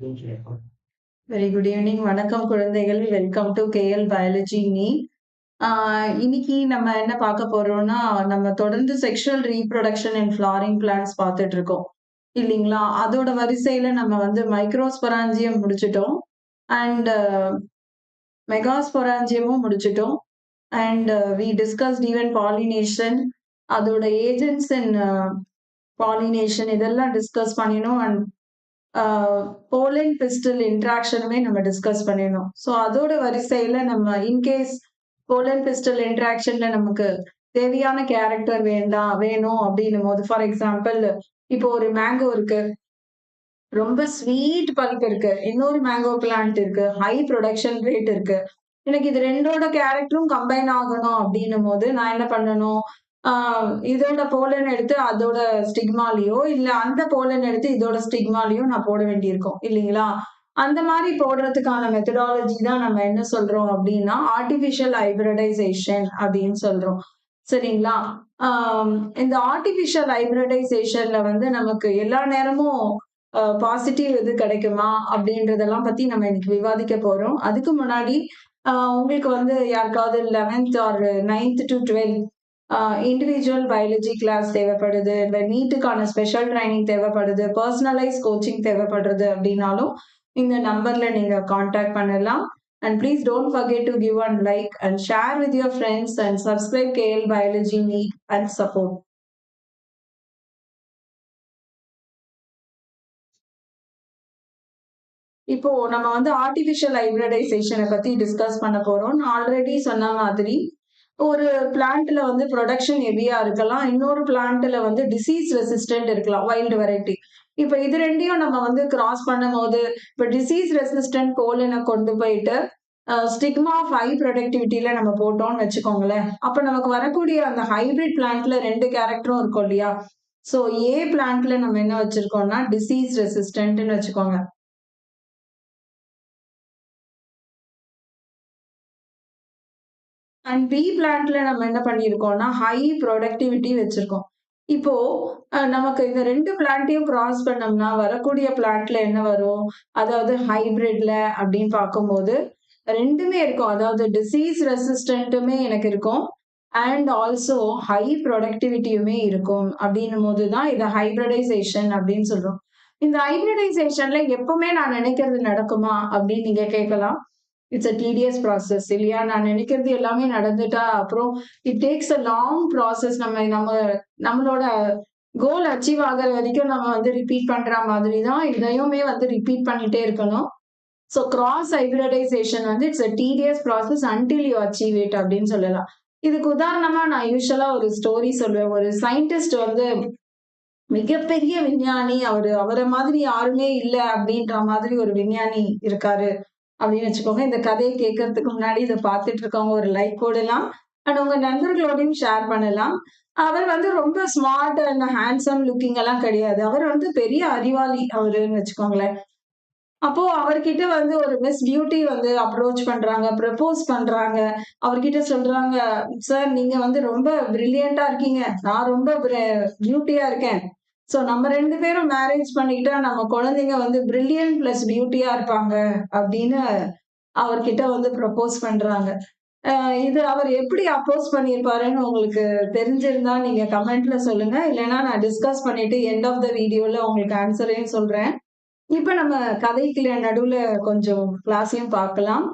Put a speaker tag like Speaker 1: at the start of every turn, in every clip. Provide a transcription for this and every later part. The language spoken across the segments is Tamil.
Speaker 1: வெரி குட் ஈவினிங் வணக்கம் குழந்தைகள். வெல்கம் டு கேஎல் பயாலஜி நீ இன்னைக்கு நம்ம என்ன பார்க்க போறோம்னா நம்ம தொடர்ந்து sexual reproduction and flowering plants பார்த்துட்டு இருக்கோம். இல்லைங்களா? அதோட வரிசையில நம்ம வந்து மைக்ரோஸ்பொராஞ்சியம் முடிச்சிட்டோம். அண்ட் மெகாஸ்பொராஞ்சியமும் முடிச்சிட்டோம். And we discussed even pollination அதோட ஏஜென்ட்ஸ் அண்ட் பாலினேஷன் இதெல்லாம் டிஸ்கஸ் பண்ணினோம். அண்ட் போலன் பிஸ்டல் இன்ட்ராக்ஷனுமே நம்ம டிஸ்கஸ் பண்ணிடணும். ஸோ அதோட வரிசையில நம்ம இன்கேஸ் போலன் பிஸ்டல் இன்ட்ராக்ஷன்ல நமக்கு தேவையான கேரக்டர் வேண்டாம் வேணும் அப்படின்னும் போது ஃபார் எக்ஸாம்பிள் இப்போ ஒரு மேங்கோ இருக்கு. ரொம்ப ஸ்வீட் பல்ப் இருக்கு. இன்னொரு மேங்கோ பிளான்ட் இருக்கு. ஹை ப்ரொடக்ஷன் ரேட் இருக்கு. எனக்கு இது ரெண்டோட கேரக்டரும் கம்பைன் ஆகணும் அப்படின்னும் போது நான் என்ன பண்ணணும்? இதோட போலன் எடுத்து அதோட ஸ்டிக்மாலையோ இல்ல அந்த போலன் எடுத்து இதோட ஸ்டிக்மாலையோ நான் போட வேண்டியிருக்கும் இல்லைங்களா? அந்த மாதிரி போடுறதுக்கான மெத்தடாலஜி தான் நம்ம என்ன சொல்றோம் அப்படின்னா ஆர்டிபிஷியல் ஹைபிரடைசேஷன் அப்படின்னு சொல்றோம். சரிங்களா? இந்த ஆர்டிபிஷியல் ஹைபிரடைசேஷன்ல வந்து நமக்கு எல்லா நேரமும் பாசிட்டிவ் இது கிடைக்குமா அப்படின்றதெல்லாம் பத்தி நம்ம இன்னைக்கு விவாதிக்க போறோம். அதுக்கு முன்னாடி உங்களுக்கு வந்து யாருக்காவது eleventh or ninth to twelfth individual biology class தேவைப்படுது இல்லை நீட்டுக்கான ஸ்பெஷல் ட்ரைனிங் தேவைப்படுது பர்சனலைஸ் கோச்சிங் தேவைப்படுறது அப்படின்னாலும் இந்த நம்பர்ல நீங்க காண்டாக்ட் பண்ணலாம். And please don't forget to give and like and share with your friends and subscribe KL biology NEET and support இப்போ நம்ம வந்து ஆர்டிபிஷியல் ஹைபிரடைசேஷனை பத்தி டிஸ்கஸ் பண்ண போறோம். நான் ஆல்ரெடி சொன்ன மாதிரி ஒரு பிளான்ட்ல வந்து ப்ரொடக்ஷன் ஹெவியா இருக்கலாம். இன்னொரு பிளான்ட்ல வந்து டிசீஸ் ரெசிஸ்டன்ட் இருக்கலாம் வைல்டு வெரைட்டி இப்ப இது ரெண்டையும் நம்ம வந்து கிராஸ் பண்ணும் போது இப்ப டிசீஸ் ரெசிஸ்டன்ட் கோலினை கொண்டு போயிட்டு ஸ்டிக்மா ஆஃப் ஹை ப்ரொடக்டிவிட்டியில நம்ம போட்டோம்னு வச்சுக்கோங்களேன். அப்ப நமக்கு வரக்கூடிய அந்த ஹைபிரிட் பிளான்ட்ல ரெண்டு கேரக்டரும் இருக்கும் இல்லையா? ஸோ ஏ பிளான்ட்ல நம்ம என்ன வச்சிருக்கோம்னா டிசீஸ் ரெசிஸ்டன்ட்னு வச்சுக்கோங்க. அண்ட் பி பிளான்ட்ல நம்ம என்ன பண்ணியிருக்கோம்னா ஹை ப்ரொடக்டிவிட்டி வச்சிருக்கோம். இப்போ நமக்கு இந்த ரெண்டு பிளான்ட்டையும் கிராஸ் பண்ணோம்னா வரக்கூடிய பிளான்ட்ல என்ன வரும்? அதாவது ஹைபிரிட்ல அப்படின்னு பார்க்கும்போது ரெண்டுமே இருக்கும். அதாவது டிசீஸ் ரெசிஸ்டன்ட்டுமே எனக்கு இருக்கும். அண்ட் ஆல்சோ ஹை ப்ரொடக்டிவிட்டியுமே இருக்கும். அப்படின்னும் போது தான் இதை ஹைப்ரடைசேஷன் அப்படின்னு சொல்றோம். இந்த ஹைப்ரடைசேஷன்ல எப்பவுமே நான் நினைக்கிறது நடக்குமா அப்படின்னு நீங்க கேட்கலாம். இட்ஸ் அ டிடிஎஸ் ப்ராசஸ் இல்லையா? நான் நினைக்கிறது எல்லாமே நடந்துட்டா அப்புறம் it takes a long process நம்ம நம்ம நம்மளோட கோல் அச்சீவ் ஆகிற வரைக்கும் நம்ம வந்து ரிப்பீட் பண்ற மாதிரி தான் இதையுமே வந்து ரிப்பீட் பண்ணிட்டே இருக்கணும். ஸோ கிராஸ் ஹைபிரடைசேஷன் வந்து it's a tedious process until you achieve it அப்படின்னு சொல்லலாம். இதுக்கு உதாரணமா நான் யூஸ்வலா ஒரு ஸ்டோரி சொல்லுவேன் ஒரு சயின்டிஸ்ட் வந்து மிகப்பெரிய விஞ்ஞானி. அவரு அவரை மாதிரி யாருமே இல்லை அப்படின்ற மாதிரி ஒரு விஞ்ஞானி இருக்காரு. அப்படின்னு வச்சுக்கோங்க. இந்த கதையை கேட்கறதுக்கு முன்னாடி இதை பார்த்துட்டு இருக்கவங்க ஒரு லைக் போடலாம். அண்ட் உங்க நண்பர்களோடையும் ஷேர் பண்ணலாம். அவர் வந்து ரொம்ப ஸ்மார்ட் அண்ட் ஹேண்ட்ஸம் லுக்கிங் எல்லாம் கிடையாது. அவர் வந்து பெரிய அறிவாளி அவருன்னு வச்சுக்கோங்களேன். அப்போ அவர்கிட்ட வந்து ஒரு மிஸ் பியூட்டி வந்து அப்ரோச் பண்றாங்க ப்ரப்போஸ் பண்றாங்க. அவர்கிட்ட சொல்றாங்க சார் நீங்க வந்து ரொம்ப பிரில்லியண்டா இருக்கீங்க. நான் ரொம்ப பியூட்டியா இருக்கேன். ஸோ நம்ம ரெண்டு பேரும் மேரேஜ் பண்ணிக்கிட்டா நம்ம குழந்தைங்க வந்து பிரில்லியன் பிளஸ் பியூட்டியா இருப்பாங்க அப்படின்னு அவர்கிட்ட வந்து ப்ரப்போஸ் பண்றாங்க. இது அவர் எப்படி அப்போஸ் பண்ணியிருப்பாருன்னு உங்களுக்கு தெரிஞ்சிருந்தா நீங்க கமெண்ட்ல சொல்லுங்க. இல்லைன்னா நான் டிஸ்கஸ் பண்ணிட்டு எண்ட் ஆஃப் த வீடியோல உங்களுக்கு ஆன்சரையும் சொல்றேன். இப்போ நம்ம கதைக்குள்ள நடுவில் கொஞ்சம் கிளாஸையும் பார்க்கலாம்.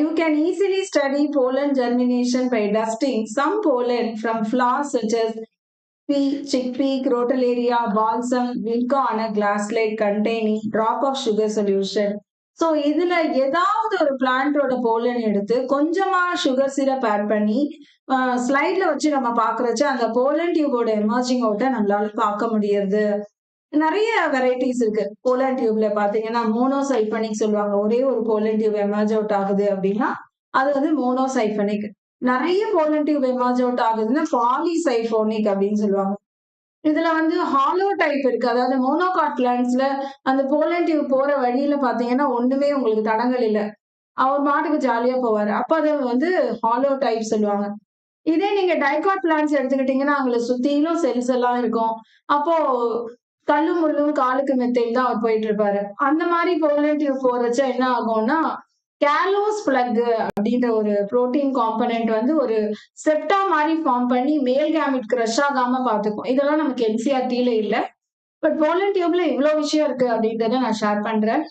Speaker 1: You can easily study pollen germination by dusting some pollen from flowers such as pea, chickpea, crotalaria, balsam, vinca on a glass slide containing drop of sugar solution. So இதுல ஏதாவது ஒரு பிளான்ட்டோட போலன் எடுத்து கொஞ்சமா சுகர் சிரப் ஆட் பண்ணி ஸ்லைட்ல வச்சு நம்ம பாக்குறச்ச அந்த போலன் டியூபோட எமர்ஜிங் அவுட்டை நம்மளால பார்க்க முடியுது. நிறைய வெரைட்டிஸ் இருக்கு. போலன் டியூப்ல பாத்தீங்கன்னா மோனோசைஃபனிக் சொல்லுவாங்க. ஒரே ஒரு போலன் டியூப் எமர்ஜ் அவுட் ஆகுது அப்படின்னா அது வந்து மோனோசைஃபனிக் நிறைய போலன் எமர்ஜ் அவுட் ஆகுதுன்னா பாலிசைஃபோனிக் அப்படின்னு சொல்லுவாங்க. இதுல வந்து ஹாலோ டைப் இருக்கு. அதாவது மோனோகாட் பிளான்ஸ்ல அந்த போலன் போற வழியில பாத்தீங்கன்னா ஒண்ணுமே உங்களுக்கு தடங்கள் இல்லை. அவர் மாட்டுக்கு ஜாலியா போவாரு. அப்ப அதை வந்து ஹாலோ டைப் சொல்லுவாங்க. இதே நீங்க டைகாட் பிளான்ஸ் எடுத்துக்கிட்டீங்கன்னா அவங்கள சுத்தியிலும் செல்ஸ் எல்லாம் இருக்கும். அப்போ கல்லு முள்ளும் காலுக்கு மெத்தையில் தான் அவர் போயிட்டு இருப்பாரு. அந்த மாதிரி போலன் போறச்ச என்ன ஆகும்னா கேலோஸ் பிளக் அப்படின்ற ஒரு புரோட்டீன் காம்பனன்ட் வந்து ஒரு செப்டா மாதிரி ஃபார்ம் பண்ணி மேல் கேமிட் கிரஷ் ஆகாம பாத்துக்கும் இதெல்லாம் நமக்கு என்சிஆர்டில இல்ல. பட் போலன் டியூப்ல இவ்வளவு விஷயம் இருக்கு அப்படின்றத நான் ஷேர் பண்றேன்.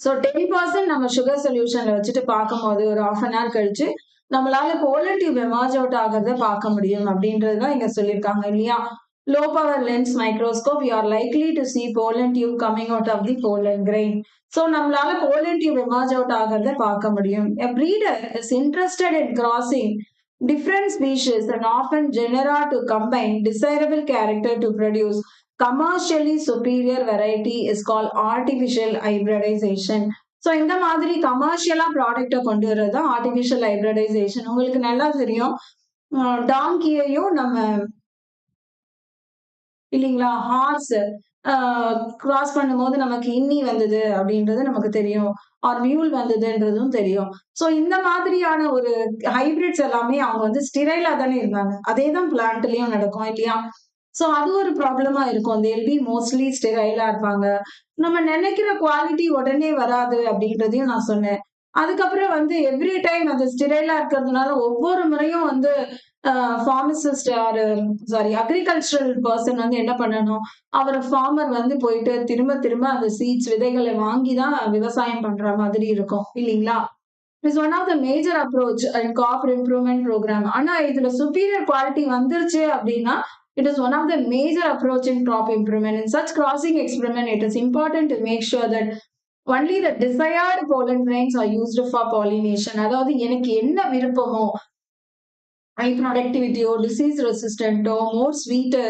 Speaker 1: ஸோ டென் பர்சன்ட் நம்ம சுகர் சொல்யூஷன்ல வச்சுட்டு பார்க்கும்போது ஒரு ஆஃப் அன் ஹவர் கழிச்சு நம்மளால போலன் டியூப் எமர்ஜ் அவுட் ஆகிறத பார்க்க முடியும் அப்படின்றது தான் இங்க சொல்லியிருக்காங்க இல்லையா? Low power lens microscope you are likely to see pollen tube coming out of the pollen grain so நம்மளால pollen tube emerge out ஆகிறத பார்க்க முடியும் a breeder is interested in crossing different species and often genera to combine desirable character to produce commercially superior variety is called artificial hybridization so இந்த மாதிரி கமர்ஷியலாக ப்ராடக்டை கொண்டு வர்றது தான் ஆர்டிஃபிஷியல் ஹைப்ரடைசேஷன் உங்களுக்கு நல்லா தெரியும் டாங்கியையும் நம்ம இல்லைங்களா? ஹார்ஸ் கிராஸ் பண்ணும்போது நமக்கு இன்னி வந்தது அப்படின்றது நமக்கு தெரியும். ஆர் மியூல் வந்ததுன்றதும் தெரியும். ஸோ இந்த மாதிரியான ஒரு ஹைபிரிட்ஸ் எல்லாமே அவங்க வந்து ஸ்டிரைலா தானே இருந்தாங்க. அதே தான் பிளான்ட்லயும் நடக்கும் இல்லையா? ஸோ அது ஒரு ப்ராப்ளமா இருக்கும். தேல் பி மோஸ்ட்லி ஸ்டெரைலா இருப்பாங்க. நம்ம நினைக்கிற குவாலிட்டி உடனே வராது அப்படின்றதையும் நான் சொன்னேன். அதுக்கப்புறம் வந்து எவ்ரி டைம் அந்த ஸ்டெரைலா இருக்கிறதுனால ஒவ்வொரு முறையும் வந்து pharmacist or sorry agricultural person வந்து என்ன பண்ணணும்? அவரை ஃபார்மர் வந்து போயிட்டு திரும்ப திரும்ப அந்த சீட்ஸ் விதைகளை வாங்கி தான் விவசாயம் பண்ற மாதிரி இருக்கும் இல்லைங்களா? It's one of the major approach and crop improvement programme ஆனா இதுல சுப்பீரியர் குவாலிட்டி வந்துருச்சு அப்படின்னா it is one of the major approach in crop improvement in such crossing experiment it is important to make sure that only the desired pollen grains are used for pollination அதாவது எனக்கு என்ன விருப்பமோ ஹை ப்ரொடக்டிவிட்டியோ டிசீஸ் ரெசிஸ்டன்ட்டோ மோர் ஸ்வீட்டு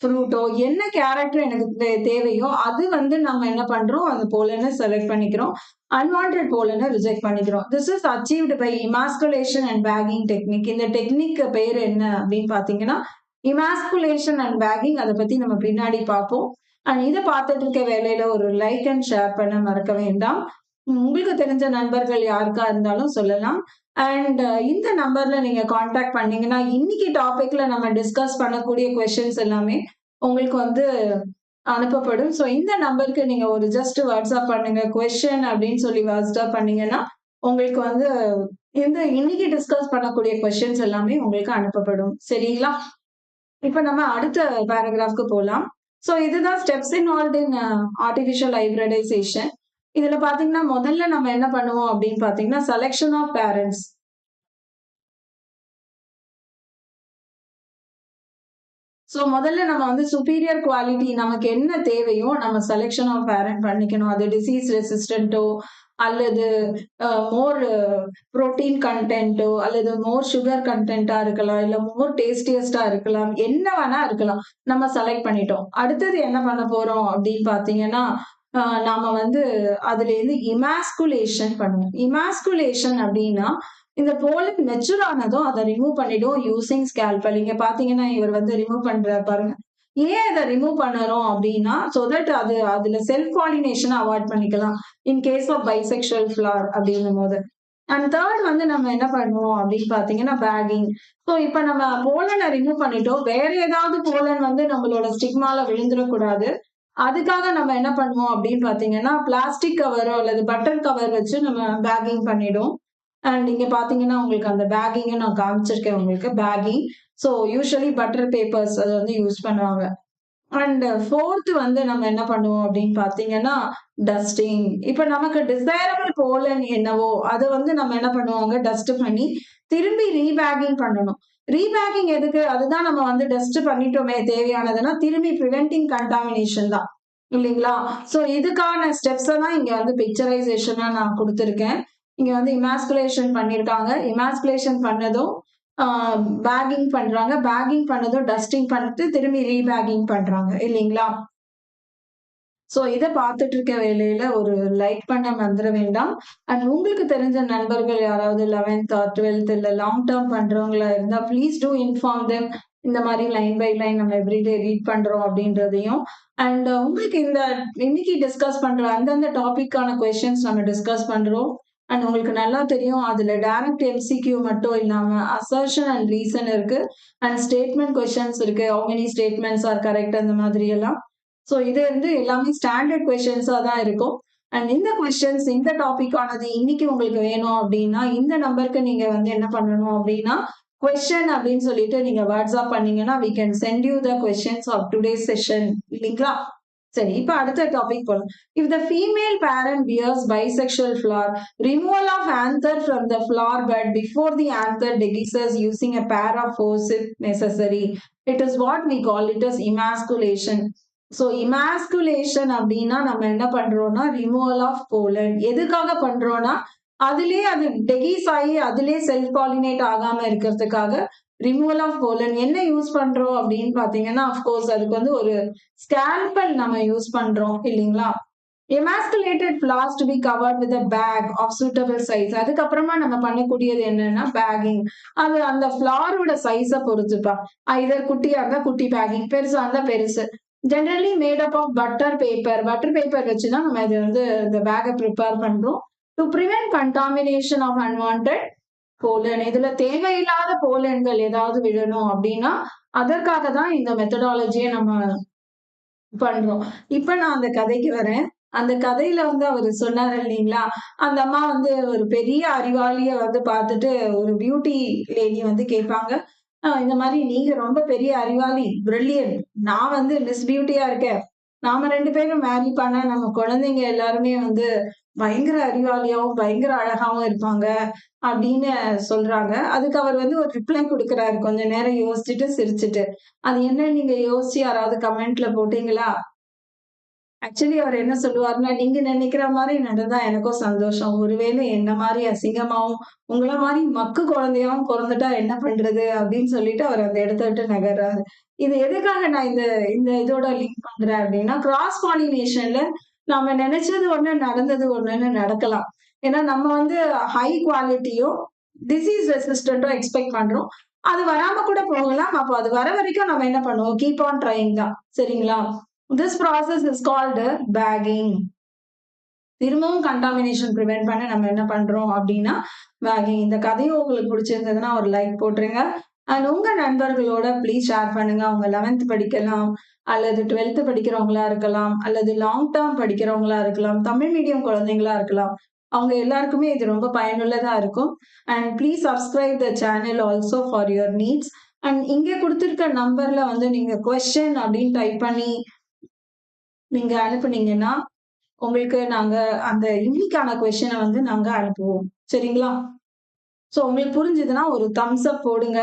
Speaker 1: ஃப்ரூட்டோ என்ன கேரக்டர் எனக்கு தேவையோ அது வந்து நம்ம என்ன பண்றோம் அந்த போலனை செலக்ட் பண்ணிக்கிறோம். அன்வான்ட் போலனை ரிஜெக்ட் பண்ணிக்கிறோம். This is achieved by emasculation and bagging technique இந்த டெக்னிக் பேர் என்ன அப்படின்னு பாத்தீங்கன்னா இமாஸ்குலேஷன் அண்ட் பேகிங் அதை பத்தி நம்ம பின்னாடி பார்ப்போம். அண்ட் இதை பார்த்துட்டு இருக்க வேலையில ஒரு லைக் அண்ட் ஷேர் பண்ண மறக்க வேண்டாம். உங்களுக்கு தெரிஞ்ச நண்பர்கள் யாருக்கா இருந்தாலும் சொல்லலாம். அண்ட் uh, இந்த நம்பர்ல நீங்க காண்டாக்ட் பண்ணீங்கன்னா இன்னைக்கு டாபிக்ல நம்ம டிஸ்கஸ் பண்ணக்கூடிய கொஸ்டின்ஸ் எல்லாமே உங்களுக்கு வந்து அனுப்பப்படும். ஸோ இந்த நம்பருக்கு நீங்க ஒரு ஜஸ்ட் வாட்ஸ்அப் பண்ணுங்க. கொஸ்டின் அப்படின்னு சொல்லி வாட்ஸ்அப் பண்ணீங்கன்னா உங்களுக்கு வந்து இந்த இன்னைக்கு டிஸ்கஸ் பண்ணக்கூடிய கொஸ்டின்ஸ் எல்லாமே உங்களுக்கு அனுப்பப்படும். சரிங்களா? இப்போ நம்ம அடுத்த பேராகிராஃப்க்கு போகலாம் ஸோ இதுதான் steps involve in artificial hybridization இதுல பாத்தீங்கன்னா முதல்ல நம்ம என்ன பண்ணுவோம் அப்படின்னு பாத்தீங்கன்னா செலெக்ஷன் ஆஃப் பேரண்ட்ஸ் ஸோ முதல்ல நம்ம வந்து சுப்பீரியர் குவாலிட்டி நமக்கு என்ன தேவையோ நம்ம செலெக்ஷன் ஆஃப் பேரண்ட் பண்ணிக்கணும். அது டிசீஸ் ரெசிஸ்டண்ட்டோ அல்லது மோர் ப்ரோட்டீன் கண்டென்ட்டோ அல்லது மோர் சுகர் கண்டென்ட்டா இருக்கலாம் இல்ல மோர் டேஸ்டியஸ்டா இருக்கலாம் என்ன வேணா இருக்கலாம் நம்ம செலக்ட் பண்ணிட்டோம். அடுத்தது என்ன பண்ண போறோம் அப்படின்னு பாத்தீங்கன்னா நாம வந்து அதுல இருந்து இமாஸ்குலேஷன் பண்ணுவோம். இமாஸ்குலேஷன் அப்படின்னா இந்த போலன் மெச்சூர் ஆனதும் அதை ரிமூவ் பண்ணிடும் யூசிங் ஸ்கேல்பல் இங்க பாத்தீங்கன்னா இவர் வந்து ரிமூவ் பண்ற பாருங்க. ஏன் அதை ரிமூவ் பண்ணறோம் அப்படின்னா ஸோ தட் அது அதுல செல்ஃப் பாலினேஷன் அவாய்ட் பண்ணிக்கலாம். In case of bisexual flower அப்படிங்கும் போது அண்ட் தேர்ட் வந்து நம்ம என்ன பண்ணுவோம் அப்படின்னு பாத்தீங்கன்னா பேகிங் ஸோ இப்போ நம்ம போலனை ரிமூவ் பண்ணிட்டோம். வேற ஏதாவது போலன் வந்து நம்மளோட ஸ்டிக்மால விழுந்துடக்கூடாது. அதுக்காக நம்ம என்ன பண்ணுவோம் அப்படின்னு பாத்தீங்கன்னா பிளாஸ்டிக் கவரோ அல்லது பட்டர் கவர் வச்சு நம்ம பேக்கிங் பண்ணிடும். அண்ட் இங்க பாத்தீங்கன்னா உங்களுக்கு அந்த பேக்கிங்கை நான் காமிச்சிருக்கேன் உங்களுக்கு bagging so usually butter papers அதை வந்து யூஸ் பண்ணுவாங்க. அண்ட் ஃபோர்த் வந்து நம்ம என்ன பண்ணுவோம் அப்படின்னு பாத்தீங்கன்னா டஸ்டிங் இப்போ நமக்கு டிசைரபிள் போலன் என்னவோ அதை வந்து நம்ம என்ன பண்ணுவாங்க டஸ்ட் பண்ணி திரும்பி ரீபேக்கிங் பண்ணணும். ரீபேக்கிங் எதுக்கு? அதுதான் நம்ம வந்து டஸ்ட் பண்ணிட்டோமே தேவையானதுன்னா திரும்பி ப்ரிவென்டிங் கண்டாமினேஷன் தான். இல்லைங்களா? ஸோ இதுக்கான ஸ்டெப்ஸை தான் இங்கே வந்து பிக்சரைசேஷனாக நான் கொடுத்துருக்கேன். இங்கே வந்து இமாஸ்குலேஷன் பண்ணியிருக்காங்க இமாஸ்குலேஷன் பண்ணதும் பேக்கிங் பண்ணுறாங்க பேக்கிங் பண்ணதும் டஸ்டிங் பண்ணிட்டு திரும்பி ரீபேக்கிங் பண்ணுறாங்க இல்லைங்களா? ஸோ இதை பார்த்துட்டு இருக்க வேலையில ஒரு லைக் பண்ண மறந்துட வேண்டாம். அண்ட் உங்களுக்கு தெரிஞ்ச நண்பர்கள் யாராவது லெவன்த் ஆர் டுவெல்த் இல்லை லாங் டேர்ம் பண்றவங்களா இருந்தா ப்ளீஸ் டூ இன்ஃபார்ம் தெம் இந்த மாதிரி லைன் பை லைன் நம்ம எவ்ரிடே ரீட் பண்றோம் அப்படின்றதையும். அண்ட் uh, உங்களுக்கு இந்த இன்னைக்கு டிஸ்கஸ் பண்ற அந்தந்த டாபிக்கான கொஸ்டின்ஸ் நம்ம டிஸ்கஸ் பண்றோம். அண்ட் உங்களுக்கு நல்லா தெரியும் அதுல டைரக்ட் எம்சிக்யூ மட்டும் இல்லாம அசர்ஷன் அண்ட் ரீசன் இருக்கு. அண்ட் ஸ்டேட்மெண்ட் கொஸ்டின்ஸ் இருக்கு. How many statements are correct அந்த மாதிரி எல்லாம். ஸோ இது வந்து எல்லாமே ஸ்டாண்டர்ட் கொஸ்டின்ஸா தான் இருக்கும். அண்ட் இந்த கொஸ்டின்ஸ் இந்த டாபிக்கானது இன்னைக்கு உங்களுக்கு வேணும் அப்படின்னா இந்த நம்பருக்கு நீங்க வந்து என்ன பண்ணணும் அப்படின்னா கொஸ்டின் அப்படின்னு சொல்லிட்டு நீங்க வாட்ஸ்அப் பண்ணீங்கன்னா we can send you the questions of today session இல்லைங்களா? சரி இப்ப அடுத்த டாபிக் போலாம். If the female parent bears bisexual flower removal of anther from the flower but before the anther dehisces using a pair of forceps if necessary it is what we call it is emasculation so emasculation அப்படின்னா நம்ம என்ன பண்றோம்னா ரிமூவல் ஆஃப் போலன் எதுக்காக பண்றோம்னா அதுலயே அது டெகீஸ் ஆகி அதுலயே செல்ஃப் பாலினேட் ஆகாம இருக்கிறதுக்காக ரிமூவல் ஆஃப் போலன் என்ன யூஸ் பண்றோம் அப்படின்னு பாத்தீங்கன்னா அஃப்கோர்ஸ் அதுக்கு வந்து ஒரு ஸ்கேல்பல் நம்ம யூஸ் பண்றோம் இல்லைங்களா? Emasculated flowers to be covered with bag of suitable size அதுக்கப்புறமா நம்ம பண்ணக்கூடியது என்னன்னா பேக்கிங் அது அந்த ஃபிளாரோட சைஸை பொறுத்துப்பா இதர் குட்டியா இருந்தா குட்டி பேக்கிங் பெருசா இருந்தா பெருசு. Generally made up of butter paper butter paper வச்சு தான் நம்ம இது வந்து இந்த பேக்கை ப்ரிப்பேர் பண்ணுறோம் to prevent contamination of unwanted pollen இதுல தேவையில்லாத போலன்கள் ஏதாவது விழணும் அப்படின்னா அதற்காக தான் இந்த மெத்தடாலஜியை நம்ம பண்றோம். இப்ப நான் அந்த கதைக்கு வரேன். அந்த கதையில வந்து அவர் சொன்னார் இல்லைங்களா? அந்த அம்மா வந்து ஒரு பெரிய அறிவாளிய வந்து பார்த்துட்டு ஒரு பியூட்டி லேடி வந்து கேட்பாங்க. இந்த மாதிரி நீங்க ரொம்ப பெரிய அறிவாளி பிரில்லியன் நான் வந்து மிஸ் பியூட்டியா இருக்கேன். நாம ரெண்டு பேரும் மேரி பண்ண நம்ம குழந்தைங்க எல்லாருமே வந்து பயங்கர அறிவாளியாவும் பயங்கர அழகாவும் இருப்பாங்க அப்படின்னு சொல்றாங்க. அதுக்கு அவர் வந்து ஒரு ரிப்ளை கொடுக்குறாரு கொஞ்ச நேரம் யோசிச்சுட்டு சிரிச்சுட்டு. அது என்ன நீங்க யோசிச்சு யாராவது கமெண்ட்ல போட்டீங்களா? ஆக்சுவலி அவர் என்ன சொல்லுவாருன்னா நீங்க நினைக்கிற மாதிரி நடந்தா எனக்கும் சந்தோஷம். ஒருவேளை என்ன மாதிரி அசிங்கமாவும் உங்கள மாதிரி மக்கு குழந்தையாவும் பிறந்துட்டா என்ன பண்றது? அப்படின்னு சொல்லிட்டு அவர் அந்த இடத்த விட்டு நகர்றாரு. இது எதுக்காக நான் இந்த இந்த இதோட லிங்க் பண்றேன் அப்படின்னா கிராஸ் பாலினேஷன்ல நாம நினைச்சது ஒண்ணு நடந்தது ஒண்ணுன்னு நடக்கலாம். ஏன்னா நம்ம வந்து ஹை குவாலிட்டியும் டிசீஸ் ரெசிஸ்டன்ட்டும் எக்ஸ்பெக்ட் பண்றோம். அது வராம கூட போகலாம். அப்போ அது வர வரைக்கும் நம்ம என்ன பண்ணுவோம்? கீப் ஆன் ட்ரைங் தான். சரிங்களா? This process is called bagging திரும்பவும் கண்டாமினேஷன் ப்ரிவெண்ட் பண்ண நம்ம என்ன பண்றோம் அப்படின்னா பேகிங் இந்த கதையும் உங்களுக்கு பிடிச்சிருந்ததுன்னா ஒரு லைக் போட்டுருங்க. அண்ட் உங்க நண்பர்களோட ப்ளீஸ் ஷேர் பண்ணுங்க. அவங்க லெவன்த் படிக்கலாம் அல்லது டுவெல்த் படிக்கிறவங்களா இருக்கலாம் அல்லது லாங் டேர்ம் படிக்கிறவங்களா இருக்கலாம் தமிழ் மீடியம் குழந்தைங்களா இருக்கலாம். அவங்க எல்லாருக்குமே இது ரொம்ப பயனுள்ளதா இருக்கும். And please subscribe the channel also for your needs and இங்கே கொடுத்துருக்க நம்பர்ல வந்து நீங்க கொஸ்டின் அப்படின்னு டைப் பண்ணி நீங்க அனுப்புனீங்கன்னா உங்களுக்கு நாங்க அந்த இன்னைக்கான கொஸ்டினை வந்து நாங்க அனுப்புவோம். சரிங்களா? ஸோ உங்களுக்கு புரிஞ்சுதுன்னா ஒரு தம்ஸ் அப் போடுங்க.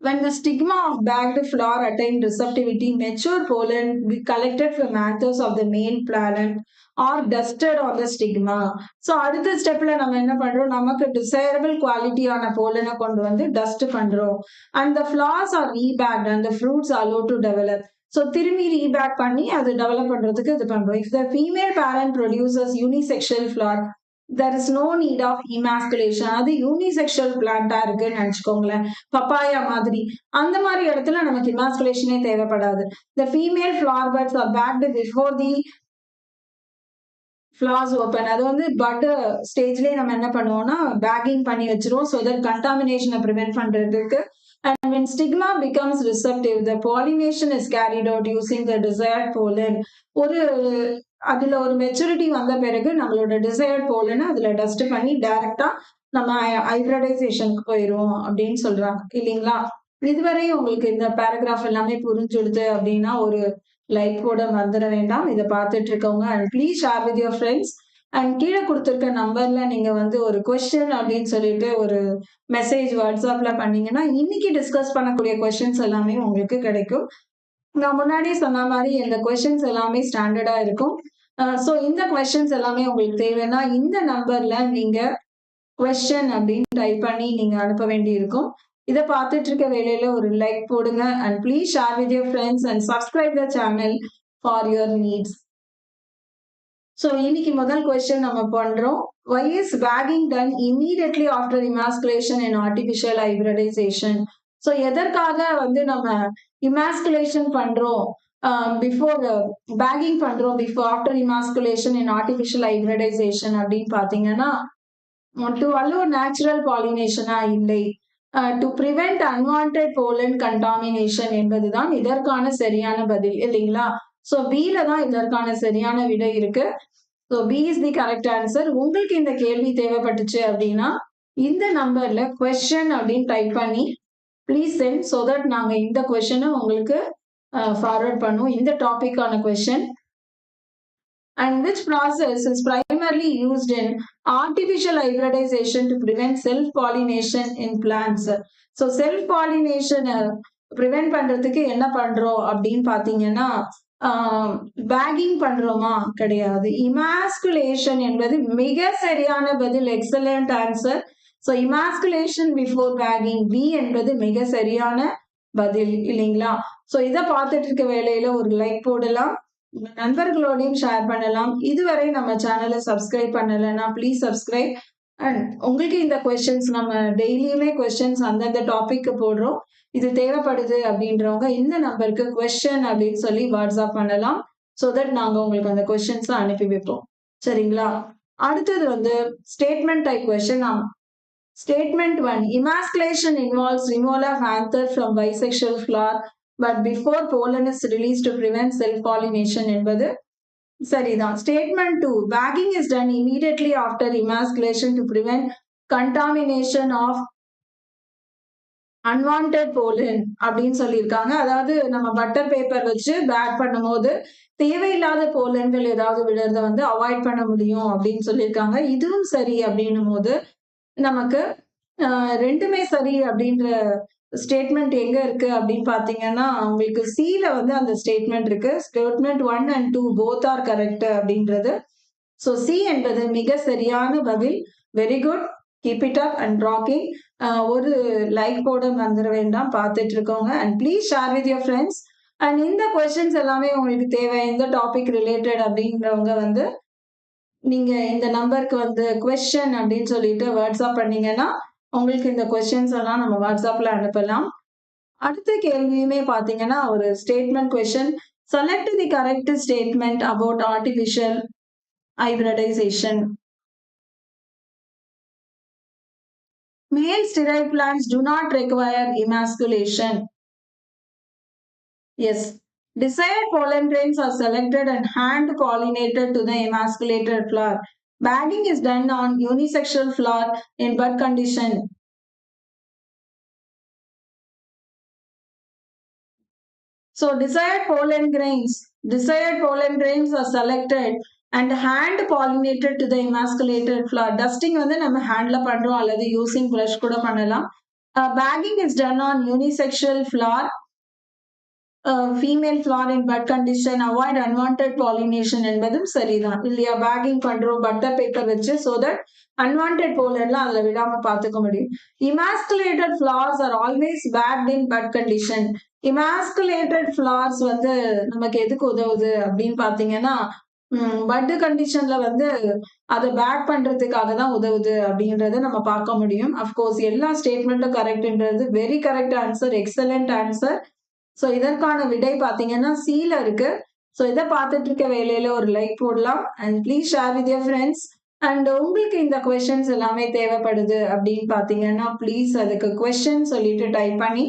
Speaker 1: When the stigma of bagged flower attained receptivity, mature pollen be collected from anthers of the male plant or dusted on the stigma. So அடுத்த ஸ்டெப்ல நம்ம என்ன பண்றோம்? நமக்கு டிசைரபிள் குவாலிட்டியான போலனை கொண்டு வந்து டஸ்ட் பண்றோம். And the flowers are rebagged and the fruits allow to develop so திரும்பி ரீபேக் பண்ணி அது டெவலப் பண்றதுக்கு இது பண்ணுறோம் if the female parent produces unisexual flower there is no need of emasculation அது யூனிசெக்ஷுவல் பிளான்டா இருக்குன்னு நினச்சிக்கோங்களேன். பப்பாயா மாதிரி. அந்த மாதிரி இடத்துல நமக்கு இமாஸ்குலேஷனே தேவைப்படாது. The female flower buds are bagged before the flowers open அது வந்து பட்டு ஸ்டேஜ்லேயே நம்ம என்ன பண்ணுவோம்னா பேக்கிங் பண்ணி வச்சிருவோம். ஸோ தட் கண்டாமினேஷனை ப்ரிவென்ட் பண்ணுறதுக்கு when stigma becomes receptive, the pollination is carried out using the desired pollen. ஒரு அதுல ஒரு மெச்சூரிட்டி வந்த பிறகு நம்மளோட டிசையர்ட் போலன்னு அதுல டஸ்ட் பண்ணி டைரக்டா நம்ம ஹைப்ரடைசேஷனுக்கு போயிடுவோம் அப்படின்னு சொல்றாங்க. இல்லைங்களா? இதுவரை உங்களுக்கு இந்த பேராகிராஃப் எல்லாமே புரிஞ்சுடுது அப்படின்னா ஒரு லைக் கூட மறந்துட வேண்டாம். இதை பார்த்துட்டு இருக்கவங்க and please share with your friends and கீழே கொடுத்துருக்க நம்பர்ல நீங்க வந்து ஒரு கொஸ்டின் அப்படின்னு சொல்லிட்டு ஒரு மெசேஜ் வாட்ஸ்அப்ல பண்ணீங்கன்னா இன்னைக்கு டிஸ்கஸ் பண்ணக்கூடிய கொஸ்டின்ஸ் எல்லாமே உங்களுக்கு கிடைக்கும். நான் முன்னாடியே சொன்ன மாதிரி இந்த கொஸ்டின்ஸ் எல்லாமே ஸ்டாண்டர்டா இருக்கும். ஸோ இந்த கொஸ்டின்ஸ் எல்லாமே உங்களுக்கு தேவைன்னா இந்த நம்பர்ல நீங்க கொஸ்டின் அப்படின்னு டைப் பண்ணி நீங்க அனுப்ப வேண்டி இருக்கும் இதை பார்த்துட்டு இருக்க வேலையில ஒரு லைக் போடுங்க. And please share with your friends and subscribe the channel for your needs so இன்னைக்கு முதல் கொஸ்டின் நம்ம பண்றோம். Why is bagging done immediately after emasculation and artificial hybridization so எதற்காக வந்து நம்ம இமாஸ்குலேஷன் பண்றோம்? பிஃபோர் பேகிங் பண்றோம் before after emasculation and artificial hybridization அப்படின்னு பார்த்தீங்கன்னா டு அலோ நேச்சுரல் பாலினேஷனா இல்லை. To prevent unwanted pollen contamination என்பதுதான் இதற்கான சரியான பதில் இல்லைங்களா? ஸோ பில தான் இதற்கான சரியான விடை இருக்கு. So B is the correct answer உங்களுக்கு இந்த கேள்வி தேவைப்பட்டுச்சு அப்படின்னா இந்த நம்பர்ல கொஸ்டின் அப்படின்னு டைப் பண்ணி ப்ளீஸ் சென்ட் ஸோ தட் நாங்கள் இந்த கொஷனை உங்களுக்கு ஃபார்வர்ட் பண்ணுவோம். இந்த டாபிக்கான question and which process is primarily used in artificial hybridization to prevent self-pollination in plants. So self-pollination prevent பண்றதுக்கு என்ன பண்றோம் அப்படின்னு பாத்தீங்கன்னா பேகிங் பண்றோமா? கிடையாது. இமாஸ்குலேஷன் என்பது மிக சரியான பதில் excellent answer so emasculation before bagging B என்பது மிக சரியான பதில் இல்லைங்களா? ஸோ இதை பார்த்துட்டு இருக்க வேலையில ஒரு லைக் போடலாம். உங்க நண்பர்களோடையும் ஷேர் பண்ணலாம். இதுவரை நம்ம சேனலை சப்ஸ்கிரைப் பண்ணலைன்னா ப்ளீஸ் சப்ஸ்கிரைப் அண்ட் உங்களுக்கு இந்த கொஸ்டின்ஸ் நம்ம டெய்லியுமே கொஸ்டின்ஸ் அந்தந்த டாபிக்கு போடுறோம். இது தேவைப்படுது அப்படின்றவங்க இந்த நம்பருக்கு கொஸ்டின் அப்படின்னு சொல்லி வாட்ஸ்அப் பண்ணலாம். ஸோ தட் நாங்கள் உங்களுக்கு அந்த கொஸ்டின்ஸை அனுப்பி வைப்போம். சரிங்களா? அடுத்தது வந்து statement type question statement one emasculation involves removal of anther from bisexual flower but before pollen is release to prevent self pollination என்பது சரிதான். Statement two bagging is done immediately after emasculation to prevent contamination of unwanted pollen அப்படின்னு சொல்லியிருக்காங்க. அதாவது நம்ம பட்டர் பேப்பர் வச்சு பேக் பண்ணும்போது தேவையில்லாத போலன்கள் ஏதாவது விழுறத வந்து அவாய்ட் பண்ண முடியும் அப்படின்னு சொல்லியிருக்காங்க. இதுவும் சரி அப்படின்னும் போது நமக்கு ரெண்டுமே சரி அப்படின்ற ஸ்டேட்மெண்ட் எங்க இருக்கு அப்படின்னு பாத்தீங்கன்னா உங்களுக்கு சில வந்து அந்த ஸ்டேட்மெண்ட் இருக்கு. Statement one and two both are correct அப்படின்றது. ஸோ சி என்பது மிக சரியான பதில். Very good keep it up and rocking ஒரு லைக் போட வந்துட வேண்டாம். பார்த்துட்டு இருக்கோங்க. And please share with your friends and இந்த கொஸ்டின்ஸ் எல்லாமே உங்களுக்கு தேவை. இந்த டாபிக் ரிலேட்டட் அப்படின்றவங்க வந்து நீங்க இந்த நம்பருக்கு வந்து கொஸ்டின் அப்படின்னு சொல்லிட்டு வாட்ஸ்அப் பண்ணீங்கன்னா உங்களுக்கு இந்த கொஸ்டின்ஸ் எல்லாம் நம்ம வாட்ஸ்அப்ல அனுப்பலாம் அடுத்த கேள்வியுமே பார்த்தீங்கன்னா ஒரு statement question select the correct statement about artificial hybridization. Male sterile plants do not require emasculation. Yes, desired pollen grains are selected and hand pollinated to the emasculated flower. Bagging is done on unisexual flower in bud condition. So desired pollen grains, desired pollen grains are selected and hand pollinated to the emasculated flower. Dusting வந்து நம்ம ஹேண்ட்ல பண்றோம் அல்லது யூசிங் ப்ரஷ் கூட பண்ணலாம் packing is done on unisexual floor Female flower in bud condition avoid unwanted pollination என்பதும் சரிதான். இல்லையா? பேக்கிங் பண்றோம் பட்டர் பேப்பர் வச்சு ஸோ தட் அன்வான்ட் போலர்லாம் அதில் விடாம பார்த்துக்க முடியும். Emasculated flowers are always bagged in bud condition emasculated flowers வந்து நமக்கு எதுக்கு உதவுது அப்படின்னு பார்த்தீங்கன்னா பட் கண்டிஷன்ல வந்து அதை பேக் பண்றதுக்காக தான் உதவுது அப்படின்றத நம்ம பார்க்க முடியும். அஃப்கோர்ஸ் எல்லா ஸ்டேட்மெண்ட்டும் கரெக்ட்ன்றது very correct answer excellent answer so இதற்கான விடை பார்த்தீங்கன்னா சீல இருக்கு. ஸோ இதை பார்த்துட்டு இருக்க வேலையில ஒரு லைக் போடலாம். And please share with your friends and உங்களுக்கு இந்த கொஷின்ஸ் எல்லாமே தேவைப்படுது அப்படின்னு பார்த்தீங்கன்னா ப்ளீஸ் அதுக்கு கொஷின் சொல்லிட்டு டைப் பண்ணி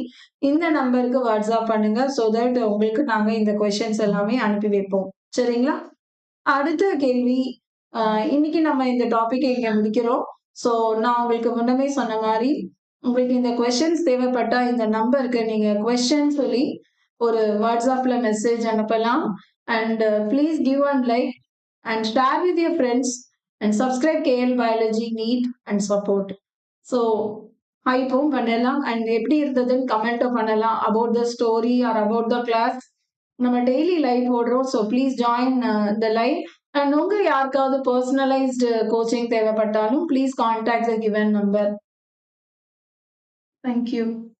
Speaker 1: இந்த நம்பருக்கு வாட்ஸ்அப் பண்ணுங்க. ஸோ தட் உங்களுக்கு நாங்கள் இந்த கொஷின்ஸ் எல்லாமே அனுப்பி வைப்போம். சரிங்களா? அடுத்த கேள்வி இன்னைக்கு நம்ம இந்த டாபிக் இங்கே முடிக்கிறோம். ஸோ நான் உங்களுக்கு முன்னமே சொன்ன மாதிரி உங்களுக்கு இந்த கொஷின்ஸ் தேவைப்பட்டா இந்த நம்பருக்கு நீங்க கொஸ்டின் சொல்லி ஒரு வாட்ஸ்அப்ல மெசேஜ் அனுப்பலாம். And please give and like and share with your friends and subscribe KL biology NEET and support so ஹைப்பும் பண்ணலாம். அண்ட் எப்படி இருந்ததுன்னு கமெண்ட்டும் பண்ணலாம். About the story or about the class நம்ம டெய்லி லைவ் போடுறோம். So please join the live and உங்க யாருக்காவது பர்சனலைஸ்டு கோச்சிங் தேவைப்பட்டாலும் please contact the given number Thank you.